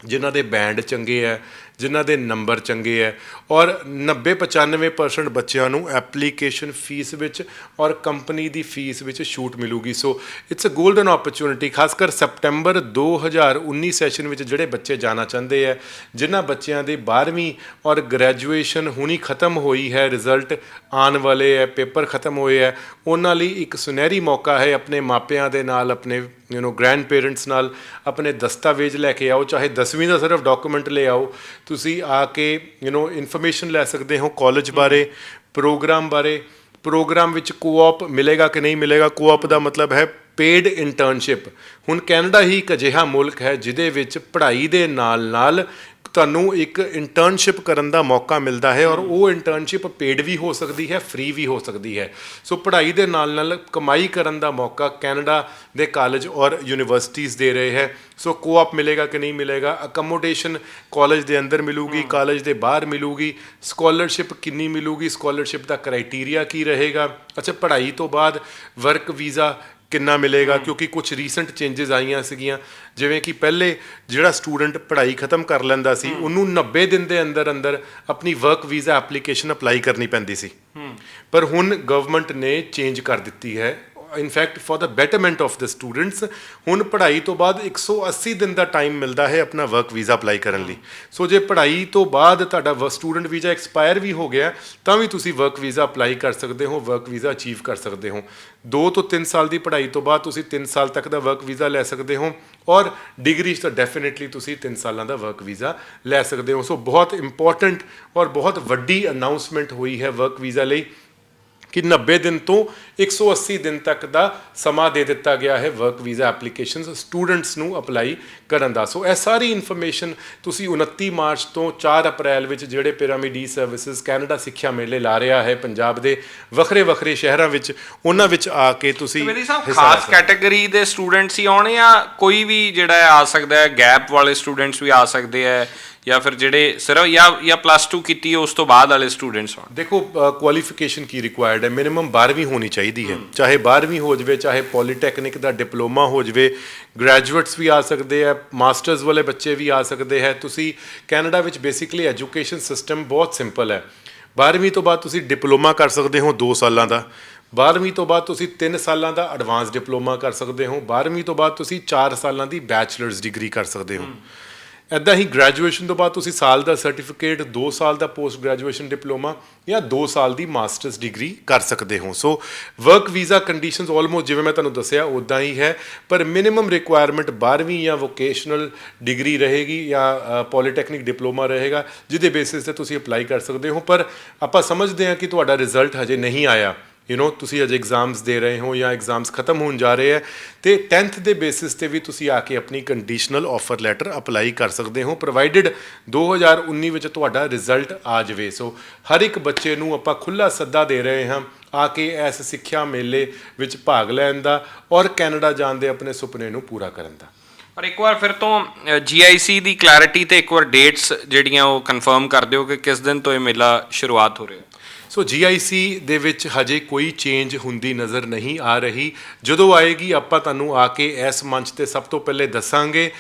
Speaker 2: ਜਿਨ੍ਹਾਂ ਦੇ ਬੈਂਡ ਚੰਗੇ ਆ ਜਿਨ੍ਹਾਂ ਦੇ ਨੰਬਰ ਚੰਗੇ ਆ ਔਰ 90 95% ਬੱਚਿਆਂ ਨੂੰ ਐਪਲੀਕੇਸ਼ਨ ਫੀਸ ਵਿੱਚ ਔਰ ਕੰਪਨੀ ਦੀ ਫੀਸ ਵਿੱਚ ਛੂਟ ਮਿਲੂਗੀ। So it's a golden opportunity ਖਾਸ ਕਰ ਸਪਟੈਂਬਰ 2019 ਸੈਸ਼ਨ ਵਿੱਚ ਜਿਹੜੇ ਬੱਚੇ ਜਾਣਾ ਚਾਹੁੰਦੇ ਆ ਜਿਨ੍ਹਾਂ ਬੱਚਿਆਂ ਦੇ 12ਵੀਂ ਔਰ ਗ੍ਰੈਜੂਏਸ਼ਨ ਹੁਣੀ ਖਤਮ ਹੋਈ ਹੈ ਰਿਜ਼ਲਟ ਆਉਣ ਵਾਲੇ ਹੈ ਪੇਪਰ ਖਤਮ ਹੋਏ ਹੈ ਉਹਨਾਂ ਲਈ ਇੱਕ ਸੁਨਹਿਰੀ ਮੌਕਾ ਹੈ ਆਪਣੇ ਮਾਪਿਆਂ ਦੇ ਨਾਲ, ਆਪਣੇ ਯੂ نو ਗ੍ਰੈਂਡ ਪੇਰੈਂਟਸ ਨਾਲ ਆਪਣੇ ਦਸਤਾਵੇਜ਼ ਲੈ ਕੇ ਆਓ ਚਾਹੇ 10ਵੀਂ ਦਾ ਸਿਰਫ ਡਾਕੂਮੈਂਟ ਲੈ ਆਓ ਤੁਸੀਂ ਆ ਕੇ ਯੂ نو ਇਨਫੋਰਮੇਸ਼ਨ ਲੈ ਸਕਦੇ ਹੋ ਕਾਲਜ ਬਾਰੇ ਪ੍ਰੋਗਰਾਮ ਬਾਰੇ ਪ੍ਰੋਗਰਾਮ ਵਿੱਚ ਕੋਆਪ ਮਿਲੇਗਾ ਕਿ ਨਹੀਂ ਮਿਲੇਗਾ ਕੋਆਪ ਦਾ ਮਤਲਬ ਹੈ ਪੇਡ ਇੰਟਰਨਸ਼ਿਪ ਹੁਣ ਕੈਨੇਡਾ ਹੀ ਇੱਕ ਅਜਿਹਾ ਮੁਲਕ ਹੈ ਜਿਹਦੇ ਵਿੱਚ ਪੜ੍ਹਾਈ ਦੇ ਨਾਲ ਨਾਲ ਤੁਹਾਨੂੰ ਇੱਕ ਇੰਟਰਨਸ਼ਿਪ ਕਰਨ ਦਾ ਮੌਕਾ ਮਿਲਦਾ ਹੈ ਔਰ ਉਹ ਇੰਟਰਨਸ਼ਿਪ ਪੇਡ ਵੀ ਹੋ ਸਕਦੀ ਹੈ ਫ੍ਰੀ ਵੀ ਹੋ ਸਕਦੀ ਹੈ। ਸੋ ਪੜ੍ਹਾਈ ਦੇ ਨਾਲ ਨਾਲ ਕਮਾਈ ਕਰਨ ਦਾ ਮੌਕਾ ਕੈਨੇਡਾ ਦੇ ਕਾਲਜ ਔਰ ਯੂਨੀਵਰਸਿਟੀਜ਼ ਦੇ ਰਹੇ ਹੈ। ਸੋ ਕੋਆਪ ਮਿਲੇਗਾ ਕਿ ਨਹੀਂ ਮਿਲੇਗਾ? ਅਕਮੋਡੇਸ਼ਨ ਕਾਲਜ ਦੇ ਅੰਦਰ ਮਿਲੂਗੀ ਕਾਲਜ ਦੇ ਬਾਹਰ ਮਿਲੂਗੀ। ਸਕਾਲਰਸ਼ਿਪ ਕਿੰਨੀ ਮਿਲੂਗੀ? ਸਕਾਲਰਸ਼ਿਪ ਦਾ ਕ੍ਰਾਈਟੇਰੀਆ ਕੀ ਰਹੇਗਾ? ਅੱਛਾ ਪੜ੍ਹਾਈ ਤੋਂ ਬਾਅਦ ਵਰਕ ਵੀਜ਼ਾ ਕਿੰਨਾ ਮਿਲੇਗਾ ਕਿਉਂਕਿ ਕੁਝ ਰੀਸੈਂਟ ਚੇਂਜਸ ਆਈਆਂ ਸੀਗੀਆਂ। ਜਿਵੇਂ ਕਿ ਪਹਿਲੇ ਜਿਹੜਾ ਸਟੂਡੈਂਟ ਪੜ੍ਹਾਈ ਖਤਮ ਕਰ ਲੈਂਦਾ ਸੀ ਉਹਨੂੰ 90 ਦਿਨ ਦੇ ਅੰਦਰ ਅੰਦਰ ਆਪਣੀ ਵਰਕ ਵੀਜ਼ਾ ਐਪਲੀਕੇਸ਼ਨ ਅਪਲਾਈ ਕਰਨੀ ਪੈਂਦੀ ਸੀ। ਪਰ ਹੁਣ ਗਵਰਨਮੈਂਟ ਨੇ ਚੇਂਜ ਕਰ ਦਿੱਤੀ ਹੈ। In fact for the betterment of the students ਹੁਣ ਪੜ੍ਹਾਈ ਤੋਂ ਬਾਅਦ 180 ਦਿਨ ਦਾ ਟਾਈਮ ਮਿਲਦਾ ਹੈ ਆਪਣਾ ਵਰਕ ਵੀਜ਼ਾ ਅਪਲਾਈ ਕਰਨ ਲਈ। ਸੋ ਜੇ ਪੜ੍ਹਾਈ ਤੋਂ ਬਾਅਦ ਤੁਹਾਡਾ ਸਟੂਡੈਂਟ ਵੀਜ਼ਾ ਐਕਸਪਾਇਰ ਵੀ ਹੋ ਗਿਆ, ਤਾਂ ਵੀ ਤੁਸੀਂ ਵਰਕ ਵੀਜ਼ਾ ਅਪਲਾਈ ਕਰ ਸਕਦੇ ਹੋ ਵਰਕ ਵੀਜ਼ਾ ਅਚੀਵ ਕਰ ਸਕਦੇ ਹੋ। 2 ਤੋਂ 3 ਸਾਲ ਦੀ ਪੜ੍ਹਾਈ ਤੋਂ ਬਾਅਦ ਤੁਸੀਂ 3 ਸਾਲ ਤੱਕ ਦਾ ਵਰਕ ਵੀਜ਼ਾ ਲੈ ਸਕਦੇ ਹੋ ਔਰ ਡਿਗਰੀ 'ਚ ਤਾਂ ਡੈਫੀਨਿਟਲੀ ਤੁਸੀਂ 3 ਸਾਲਾਂ ਦਾ ਵਰਕ ਵੀਜ਼ਾ ਲੈ ਸਕਦੇ ਹੋ। ਸੋ ਬਹੁਤ ਇੰਪੋਰਟੈਂਟ ਔਰ ਬਹੁਤ ਵੱਡੀ ਅਨਾਉਂਸਮੈਂਟ ਹੋਈ ਹੈ ਵਰਕ ਵੀਜ਼ਾ ਲਈ। ਕਿ 90 ਦਿਨ ਤੋਂ 180 ਦਿਨ ਤੱਕ ਦਾ ਸਮਾਂ ਦੇ ਦਿੱਤਾ ਗਿਆ ਹੈ ਵਰਕ ਵੀਜ਼ਾ ਐਪਲੀਕੇਸ਼ਨਸ ਸਟੂਡੈਂਟਸ ਨੂੰ ਅਪਲਾਈ ਕਰਨ ਦਾ ਸੋ ਇਹ ਸਾਰੀ ਇਨਫੋਰਮੇਸ਼ਨ ਤੁਸੀਂ 29 ਮਾਰਚ ਤੋਂ 4 ਅਪ੍ਰੈਲ ਵਿੱਚ ਜਿਹੜੇ ਪਿਰਾਮਿਡੀ ਸਰਵਿਸਿਜ਼ ਕੈਨੇਡਾ ਸਿੱਖਿਆ ਮੇਲੇ ਲਾ ਰਿਹਾ ਹੈ ਪੰਜਾਬ ਦੇ ਵੱਖਰੇ ਵੱਖਰੇ ਸ਼ਹਿਰਾਂ ਵਿੱਚ ਉਹਨਾਂ ਵਿੱਚ ਆ ਕੇ ਤੁਸੀਂ
Speaker 1: ਮੇਰੀ ਸਾਹਿਬ ਖਾਸ। ਕੈਟਾਗਰੀ ਦੇ ਸਟੂਡੈਂਟਸ ਹੀ ਆਉਣੇ ਆ ਕੋਈ ਵੀ ਜਿਹੜਾ ਆ ਸਕਦਾ ਹੈ ਗੈਪ ਵਾਲੇ ਸਟੂਡੈਂਟਸ ਵੀ ਆ ਸਕਦੇ ਹੈ ਜਾਂ ਫਿਰ ਜਿਹੜੇ ਸਿਰਫ ਜਾਂ ਜਾਂ ਪਲੱਸ 2 ਕੀਤੀ ਹੈ ਉਸ ਤੋਂ ਬਾਅਦ ਵਾਲੇ ਸਟੂਡੈਂਟਸ ਆਉਣ
Speaker 2: ਦੇਖੋ ਕੁਆਲੀਫਿਕੇਸ਼ਨ ਕੀ ਰਿਕੁਆਇਰਡ ਹੈ? ਮਿਨੀਮਮ 12ਵੀਂ ਹੋਣੀ ਚਾਹੀਦੀ ਹੈ। ਚਾਹੇ 12ਵੀਂ ਹੋ ਜਾਵੇ ਚਾਹੇ ਪੋਲੀਟੈਕਨਿਕ ਦਾ ਡਿਪਲੋਮਾ ਹੋ ਜਾਵੇ ਗ੍ਰੈਜੂਏਟਸ ਵੀ ਆ ਸਕਦੇ ਆ ਮਾਸਟਰਸ ਵਾਲੇ ਬੱਚੇ ਵੀ ਆ ਸਕਦੇ ਹੈ। ਤੁਸੀਂ ਕੈਨੇਡਾ ਵਿੱਚ ਬੇਸਿਕਲੀ ਐਜੂਕੇਸ਼ਨ ਸਿਸਟਮ ਬਹੁਤ ਸਿੰਪਲ ਹੈ। 12ਵੀਂ ਤੋਂ ਬਾਅਦ ਤੁਸੀਂ ਡਿਪਲੋਮਾ ਕਰ ਸਕਦੇ ਹੋ 2 ਸਾਲਾਂ ਦਾ। 12ਵੀਂ ਤੋਂ ਬਾਅਦ ਤੁਸੀਂ 3 ਸਾਲਾਂ ਦਾ ਐਡਵਾਂਸ ਡਿਪਲੋਮਾ ਕਰ ਸਕਦੇ ਹੋ। 12ਵੀਂ ਤੋਂ ਬਾਅਦ ਤੁਸੀਂ 4 ਸਾਲਾਂ ਦੀ ਬੈਚਲਰਸ ਡਿਗਰੀ ਕਰ ਸਕਦੇ ਹੋ। ਐਦਾਂ ਹੀ ਗ੍ਰੈਜੂਏਸ਼ਨ ਤੋਂ ਬਾਅਦ ਤੁਸੀਂ ਸਾਲ ਦਾ ਸਰਟੀਫਿਕੇਟ 2 ਸਾਲ ਦਾ ਪੋਸਟ ਗ੍ਰੈਜੂਏਸ਼ਨ ਡਿਪਲੋਮਾ ਜਾਂ 2 ਸਾਲ ਦੀ ਮਾਸਟਰਸ ਡਿਗਰੀ ਕਰ ਸਕਦੇ ਹੋ। So work visa conditions almost ਜਿਵੇਂ ਮੈਂ ਤੁਹਾਨੂੰ ਦੱਸਿਆ ਉਦਾਂ ਹੀ ਹੈ। ਪਰ ਮਿਨੀਮਮ ਰਿਕੁਆਇਰਮੈਂਟ 12ਵੀਂ ਜਾਂ ਵੋਕੇਸ਼ਨਲ ਡਿਗਰੀ ਰਹੇਗੀ ਜਾਂ ਪੋਲੀਟੈਕਨਿਕ ਡਿਪਲੋਮਾ ਰਹੇਗਾ, ਜਿਹਦੇ ਬੇਸਿਸ ਤੇ ਤੁਸੀਂ ਅਪਲਾਈ ਕਰ ਸਕਦੇ ਹੋ। ਪਰ ਆਪਾਂ ਸਮਝਦੇ ਹਾਂ ਕਿ ਤੁਹਾਡਾ ਰਿਜ਼ਲਟ ਹਜੇ ਨਹੀਂ ਆਇਆ। ਯੂ نو ਤੁਸੀਂ ਅਜੇ ਐਗਜ਼ਾਮਸ ਦੇ ਰਹੇ ਹੋ ਜਾਂ ਐਗਜ਼ਾਮਸ ਖਤਮ ਹੋਣ ਜਾ ਰਹੇ ਹੈ, ਤੇ 10th ਦੇ ਬੇਸਿਸ ਤੇ ਵੀ ਤੁਸੀਂ ਆ ਕੇ ਆਪਣੀ ਕੰਡੀਸ਼ਨਲ ਆਫਰ ਲੈਟਰ ਅਪਲਾਈ ਕਰ ਸਕਦੇ ਹੋ ਪ੍ਰੋਵਾਈਡਡ 2019 ਵਿੱਚ ਤੁਹਾਡਾ ਰਿਜ਼ਲਟ ਆ ਜਾਵੇ। ਸੋ ਹਰ ਇੱਕ ਬੱਚੇ ਨੂੰ ਆਪਾਂ ਖੁੱਲਾ ਸੱਦਾ ਦੇ ਰਹੇ ਹਾਂ ਆ ਕੇ ਇਸ ਸਿੱਖਿਆ ਮੇਲੇ ਵਿੱਚ ਭਾਗ ਲੈਣ ਦਾ ਔਰ ਕੈਨੇਡਾ ਜਾਣ ਦੇ ਆਪਣੇ ਸੁਪਨੇ ਨੂੰ ਪੂਰਾ ਕਰਨ ਦਾ।
Speaker 1: ਪਰ ਇੱਕ ਵਾਰ ਫਿਰ ਤੋਂ ਜੀਆਈਸੀ ਦੀ ਕਲੈਰਿਟੀ ਤੇ ਇੱਕ ਵਾਰ ਡੇਟਸ ਜਿਹੜੀਆਂ ਉਹ ਕਨਫਰਮ ਕਰ ਦਿਓ ਕਿ ਕਿਸ ਦਿਨ ਤੋਂ ਇਹ ਮੇਲਾ ਸ਼ੁਰੂਆਤ ਹੋ ਰਿਹਾ
Speaker 2: ਸੋ GIC ਦੇ ਵਿੱਚ ਹਜੇ ਕੋਈ ਚੇਂਜ ਹੁੰਦੀ ਨਜ਼ਰ ਨਹੀਂ ਆ ਰਹੀ। ਜਦੋਂ ਆਏਗੀ, ਆਪਾਂ ਤੁਹਾਨੂੰ ਆ ਕੇ ਇਸ ਮੰਚ ਤੇ ਸਭ ਤੋਂ ਪਹਿਲੇ ਦੱਸਾਂਗੇ।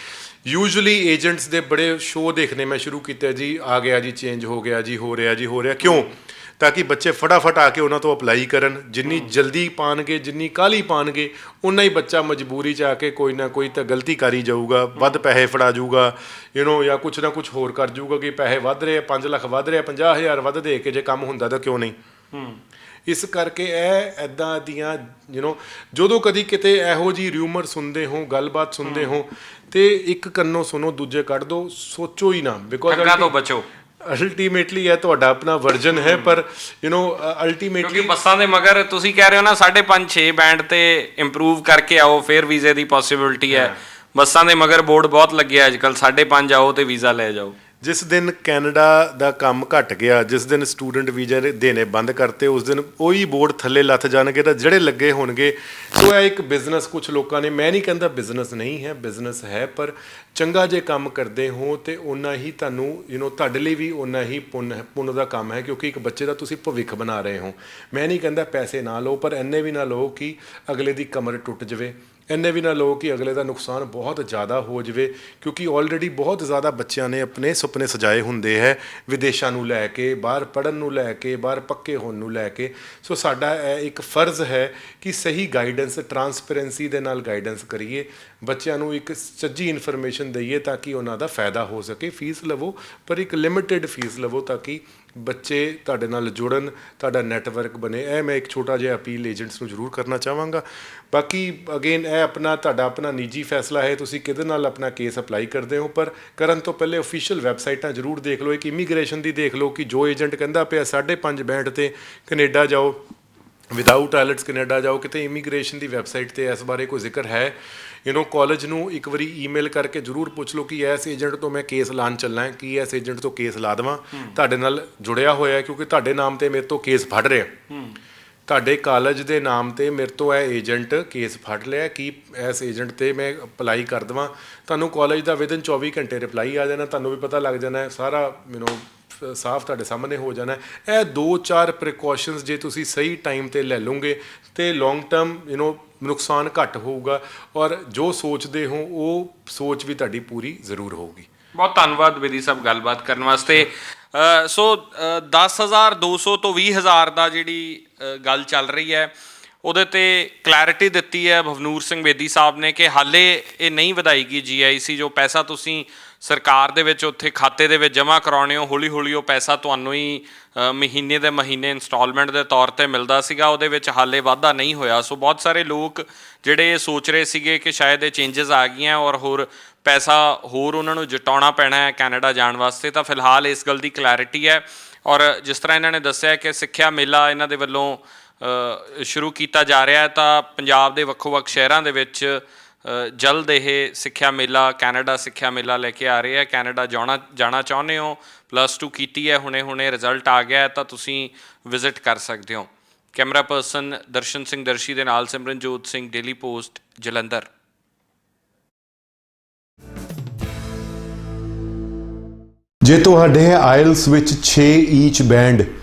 Speaker 2: ਯੂਜੂਲੀ ਏਜੰਟਸ ਦੇ ਬੜੇ ਸ਼ੋਅ ਦੇਖਣੇ ਮੈਂ ਸ਼ੁਰੂ ਕੀਤੇ ਜੀ। ਆ ਗਿਆ ਜੀ ਚੇਂਜ ਹੋ ਗਿਆ ਜੀ, ਹੋ ਰਿਹਾ ਜੀ, ਹੋ ਰਿਹਾ। ਕਿਉਂ? ਤਾਂ ਕਿ ਬੱਚੇ ਫਟਾਫਟ ਆ ਕੇ ਉਹਨਾਂ ਤੋਂ ਅਪਲਾਈ ਕਰਨ ਜਿੰਨੀ ਜਲਦੀ ਪਾਣਗੇ ਜਿੰਨੀ ਕਾਲੀ ਪਾਣਗੇ ਉਨਾ ਹੀ ਬੱਚਾ ਮਜਬੂਰੀ 'ਚ ਆ ਕੇ ਕੋਈ ਨਾ ਕੋਈ ਤਾਂ ਗਲਤੀ ਕਰੀ ਜਾਊਗਾ ਵੱਧ ਪੈਸੇ ਫੜਾ ਜਾਊਗਾ ਯੂ نو ਜਾਂ ਕੁਝ ਨਾ ਕੁਝ ਹੋਰ ਕਰ ਜਾਊਗਾ ਕਿ ਪੈਸੇ ਵੱਧ ਰਹੇ 5 ਲੱਖ ਵੱਧ ਰਹੇ 50000 ਵੱਧ ਦੇ ਕੇ ਜੇ ਕੰਮ ਹੁੰਦਾ ਤਾਂ ਕਿਉਂ ਨਹੀਂ ਇਸ ਕਰਕੇ ਇਹ ਐਦਾਂ ਦੀਆਂ ਯੂ نو ਜਦੋਂ ਕਦੀ ਕਿਤੇ ਇਹੋ ਜੀ ਰਿਊਮਰ ਸੁਣਦੇ ਹੋ ਗੱਲਬਾਤ ਸੁਣਦੇ ਹੋ ਤੇ ਇੱਕ ਕੰਨੋਂ ਸੁਣੋ ਦੂਜੇ ਕੱਢ ਦੋ ਸੋਚੋ ਹੀ ਨਾ ਬਿਕੋਜ਼
Speaker 1: ਠੱਗਾਂ ਤੋਂ ਬਚੋ
Speaker 2: ਅਲਟੀਮੇਟਲੀ ਇਹ ਤੁਹਾਡਾ ਆਪਣਾ ਵਰਜਨ ਹੈ ਪਰ ਯੂ نو
Speaker 1: ਕਿਉਂਕਿ
Speaker 2: ਅਲਟੀਮੇਟਲੀ
Speaker 1: ਬੱਸਾਂ ਦੇ ਮਗਰ ਤੁਸੀਂ ਕਹਿ ਰਹੇ ਹੋ ਨਾ 5.5 6 ਬੈਂਡ ਤੇ ਇੰਪਰੂਵ ਕਰਕੇ ਆਓ ਫਿਰ ਵੀਜ਼ੇ ਦੀ ਪੋਸਿਬਿਲਿਟੀ ਹੈ। ਬੱਸਾਂ ਦੇ ਮਗਰ ਬੋਰਡ ਬਹੁਤ ਲੱਗੇ ਅੱਜ ਕੱਲ 5.5 ਆਓ ਤੇ ਵੀਜ਼ਾ ਲੈ ਜਾਓ।
Speaker 2: ਜਿਸ ਦਿਨ ਕੈਨੇਡਾ ਦਾ ਕੰਮ ਘਟ ਗਿਆ, ਜਿਸ ਦਿਨ ਸਟੂਡੈਂਟ ਵੀਜ਼ਾ ਦੇਣੇ ਬੰਦ ਕਰਤੇ, ਉਸ ਦਿਨ ਉਹੀ ਬੋਰਡ ਥੱਲੇ ਲੱਥ ਜਾਣਗੇ ਤਾਂ ਜਿਹੜੇ ਲੱਗੇ ਹੋਣਗੇ, ਉਹ ਹੈ ਇੱਕ ਬਿਜ਼ਨਸ। ਕੁਝ ਲੋਕਾਂ ਨੇ ਮੈਂ ਨਹੀਂ ਕਹਿੰਦਾ ਬਿਜ਼ਨਸ ਨਹੀਂ ਹੈ, ਬਿਜ਼ਨਸ ਹੈ, ਪਰ ਚੰਗਾ ਜੇ ਕੰਮ ਕਰਦੇ ਹੋ ਤੇ ਓਨਾ ਹੀ ਤੁਹਾਨੂੰ ਯੂ نو ਤੁਹਾਡੇ ਲਈ ਵੀ ਉਨਾ ਹੀ ਪੁੰਨ ਹੈ ਪੁੰਨ ਦਾ ਕੰਮ ਹੈ, ਕਿਉਂਕਿ ਇੱਕ ਬੱਚੇ ਦਾ ਤੁਸੀਂ ਭਵਿੱਖ ਬਣਾ ਰਹੇ ਹੋ। ਮੈਂ ਨਹੀਂ ਕਹਿੰਦਾ ਪੈਸੇ ਨਾ ਲਓ, ਪਰ ਐਨੇ ਵੀ ਨਾ ਲਓ ਕਿ ਅਗਲੇ ਦੀ ਕਮਰ ਟੁੱਟ ਜਾਵੇ। ਇੰਨੇ ਵੀ ਨਾ ਲਓ ਕਿ ਅਗਲੇ ਦਾ ਨੁਕਸਾਨ ਬਹੁਤ ਜ਼ਿਆਦਾ ਹੋ ਜਾਵੇ, ਕਿਉਂਕਿ ਆਲਰੇਡੀ ਬਹੁਤ ਜ਼ਿਆਦਾ ਬੱਚਿਆਂ ਨੇ ਆਪਣੇ ਸੁਪਨੇ ਸਜਾਏ ਹੁੰਦੇ ਹੈ, ਵਿਦੇਸ਼ਾਂ ਨੂੰ ਲੈ ਕੇ, ਬਾਹਰ ਪੜਨ ਨੂੰ ਲੈ ਕੇ, ਬਾਹਰ ਪੱਕੇ ਹੋਣ ਨੂੰ ਲੈ ਕੇ। ਸੋ ਸਾਡਾ ਇਹ ਇੱਕ ਫਰਜ਼ ਹੈ ਕਿ ਸਹੀ ਗਾਈਡੈਂਸ ਟਰਾਂਸਪੇਰੈਂਸੀ ਦੇ ਨਾਲ ਗਾਈਡੈਂਸ ਕਰੀਏ। ਬੱਚਿਆਂ ਨੂੰ ਇੱਕ ਸੱਚੀ ਇਨਫੋਰਮੇਸ਼ਨ ਦਈਏ ਤਾਂ ਕਿ ਉਹਨਾਂ ਦਾ ਫਾਇਦਾ ਹੋ ਸਕੇ। ਫੀਸ ਲਵੋ, ਪਰ ਇੱਕ ਲਿਮਿਟਿਡ ਫੀਸ ਲਵੋ ਤਾਂ ਕਿ ਬੱਚੇ ਤੁਹਾਡੇ ਨਾਲ ਜੁੜਨ, ਤੁਹਾਡਾ ਨੈਟਵਰਕ ਬਣੇ। ਇਹ ਮੈਂ ਇੱਕ ਛੋਟਾ ਜਿਹਾ ਅਪੀਲ ਏਜੰਟਸ ਨੂੰ ਜ਼ਰੂਰ ਕਰਨਾ ਚਾਹਾਂਗਾ। ਬਾਕੀ ਅਗੇਨ ਇਹ ਆਪਣਾ, ਤੁਹਾਡਾ ਆਪਣਾ ਨਿੱਜੀ ਫੈਸਲਾ ਹੈ, ਤੁਸੀਂ ਕਿਹਦੇ ਨਾਲ ਆਪਣਾ ਕੇਸ ਅਪਲਾਈ ਕਰਦੇ ਹੋ? ਪਰ ਕਰਨ ਤੋਂ ਪਹਿਲੇ ਅਫੀਸ਼ੀਅਲ ਵੈਬਸਾਈਟਾਂ ਜ਼ਰੂਰ ਦੇਖ ਲਓ। ਇੱਕ ਇਮੀਗ੍ਰੇਸ਼ਨ ਦੀ ਦੇਖ ਲਓ ਕਿ ਜੋ ਏਜੰਟ ਕਹਿੰਦਾ ਪਿਆ 5.5 ਬੈਂਡ ਤੇ ਕੈਨੇਡਾ ਜਾਓ। ਵਿਦਆਊਟ ਆਇਲਟਸ ਕੈਨੇਡਾ ਜਾਓ। ਕਿਤੇ ਇਮੀਗ੍ਰੇਸ਼ਨ ਦੀ ਵੈਬਸਾਈਟ ਤੇ ਇਸ ਬਾਰੇ ਕੋਈ ਜ਼ਿਕਰ ਹੈ? ਯੂ نو ਕਾਲਜ ਨੂੰ ਇੱਕ ਵਾਰੀ ਈਮੇਲ ਕਰਕੇ ਜ਼ਰੂਰ ਪੁੱਛ ਲਓ ਕਿ ਇਸ ਏਜੰਟ ਤੋਂ ਮੈਂ ਕੇਸ ਲਾਣ ਚੱਲਣਾ ਹੈ ਕਿ ਇਸ ਏਜੰਟ ਤੋਂ ਕੇਸ ਲਾ ਦੇਵਾਂ ਤੁਹਾਡੇ ਨਾਲ ਜੁੜਿਆ ਹੋਇਆ ਹੈ ਕਿਉਂਕਿ ਤੁਹਾਡੇ ਨਾਮ ਤੇ ਮੇਰੇ ਤੋਂ ਕੇਸ ਫੜ ਰਿਹਾ ਤੁਹਾਡੇ ਕਾਲਜ ਦੇ ਨਾਮ ਤੇ ਮੇਰੇ ਤੋਂ ਇਹ ਏਜੰਟ ਕੇਸ ਫੜ ਲਿਆ ਕਿ ਇਸ ਏਜੰਟ ਤੇ ਮੈਂ ਅਪਲਾਈ ਕਰ ਦੇਵਾਂ ਤੁਹਾਨੂੰ ਕਾਲਜ ਦਾ ਵਿਦਨ 24 ਘੰਟੇ ਰਿਪਲਾਈ ਆ ਜਾਣਾ ਤੁਹਾਨੂੰ ਵੀ ਪਤਾ ਲੱਗ ਜਾਣਾ ਹੈ, ਸਾਰਾ ਯੂ نو ਸਾਫ਼ ਤੁਹਾਡੇ ਸਾਹਮਣੇ ਹੋ ਜਾਣਾ ਹੈ। ਇਹ ਦੋ ਚਾਰ ਪ੍ਰੀਕਾਸ਼ਨਸ ਜੇ ਤੁਸੀਂ ਸਹੀ ਟਾਈਮ ਤੇ ਲੈ ਲਓਗੇ ਤੇ ਲੌਂਗ ਟਰਮ ਯੂ نو ਨੁਕਸਾਨ ਘੱਟ ਹੋਊਗਾ ਔਰ ਜੋ ਸੋਚਦੇ ਹੋ ਉਹ ਸੋਚ ਵੀ ਤੁਹਾਡੀ ਪੂਰੀ ਜ਼ਰੂਰ ਹੋਊਗੀ।
Speaker 1: ਬਹੁਤ ਧੰਨਵਾਦ ਬੇਦੀ ਸਾਹਿਬ ਗੱਲਬਾਤ ਕਰਨ ਵਾਸਤੇ। ਅ, ਸੋ ਅ, 10200 ਤੋਂ 20000 ਦਾ ਜਿਹੜੀ ਗੱਲ ਚੱਲ ਰਹੀ ਹੈ ਉਹਦੇ ਤੇ ਕਲੈਰਿਟੀ ਦਿੱਤੀ ਹੈ ਭਵਨੂਰ ਸਿੰਘ ਬੇਦੀ ਸਾਹਿਬ ਨੇ ਕਿ ਹਾਲੇ ਇਹ ਨਹੀਂ ਵਧਾਈਗੀ ਜੀਆਈਸੀ ਜੋ ਪੈਸਾ ਤੁਸੀਂ ਸਰਕਾਰ ਦੇ ਵਿੱਚ, ਉੱਥੇ ਖਾਤੇ ਦੇ ਵਿੱਚ ਜਮ੍ਹਾਂ ਕਰਾਉਣੇ ਹੋ ਹੌਲੀ ਹੌਲੀ ਉਹ ਪੈਸਾ ਤੁਹਾਨੂੰ ਹੀ ਮਹੀਨੇ ਦੇ ਮਹੀਨੇ ਇਨਸਟਾਲਮੈਂਟ ਦੇ ਤੌਰ ਤੇ ਮਿਲਦਾ ਸੀਗਾ, ਉਹਦੇ ਵਿੱਚ ਹਾਲੇ ਵਾਧਾ ਨਹੀਂ ਹੋਇਆ। ਸੋ ਬਹੁਤ ਸਾਰੇ ਲੋਕ ਜਿਹੜੇ ਇਹ ਸੋਚ ਰਹੇ ਸੀਗੇ ਕਿ ਸ਼ਾਇਦ ਇਹ ਚੇਂਜਸ ਆ ਗਈਆਂ ਔਰ ਹੋਰ ਪੈਸਾ ਹੋਰ ਉਹਨਾਂ ਨੂੰ ਜਟਾਉਣਾ ਪੈਣਾ ਹੈ ਕੈਨੇਡਾ ਜਾਣ ਵਾਸਤੇ, ਤਾਂ ਫਿਲਹਾਲ ਇਸ ਗੱਲ ਦੀ ਕਲੈਰਿਟੀ ਹੈ। ਔਰ ਜਿਸ ਤਰ੍ਹਾਂ ਇਹਨਾਂ ਨੇ ਦੱਸਿਆ ਕਿ ਸਿੱਖਿਆ ਮੇਲਾ ਇਹਨਾਂ ਦੇ ਵੱਲੋਂ ਸ਼ੁਰੂ ਕੀਤਾ ਜਾ ਰਿਹਾ ਹੈ, ਤਾਂ ਪੰਜਾਬ ਦੇ ਵੱਖੋ-ਵੱਖ ਸ਼ਹਿਰਾਂ ਦੇ ਵਿੱਚ ਜਲਦ ਇਹ ਸਿੱਖਿਆ ਮੇਲਾ, ਕੈਨੇਡਾ ਸਿੱਖਿਆ ਮੇਲਾ ਲੈ ਕੇ ਆ ਰਹੇ ਹੈ ਕੈਨੇਡਾ ਜਾਣਾ ਜਾਣਾ ਚਾਹੁੰਦੇ ਹੋ ਪਲੱਸ 2 ਕੀਤੀ ਹੈ ਹੁਣੇ-ਹੁਣੇ ਰਿਜ਼ਲਟ ਆ ਗਿਆ ਤਾਂ ਤੁਸੀਂ ਵਿਜ਼ਿਟ ਕਰ ਸਕਦੇ ਹੋ। ਕੈਮਰਾ ਪਰਸਨ ਦਰਸ਼ਨ ਸਿੰਘ ਦਰਸ਼ੀ ਦੇ ਨਾਲ ਸਿਮਰਨਜੋਤ ਸਿੰਘ ਡੇਲੀ ਪੋਸਟ ਜਲੰਧਰ।
Speaker 3: ਜੇ ਤੁਹਾਡੇ ਆਇਲਸ ਵਿੱਚ 6 ਈਚ ਬੈਂਡ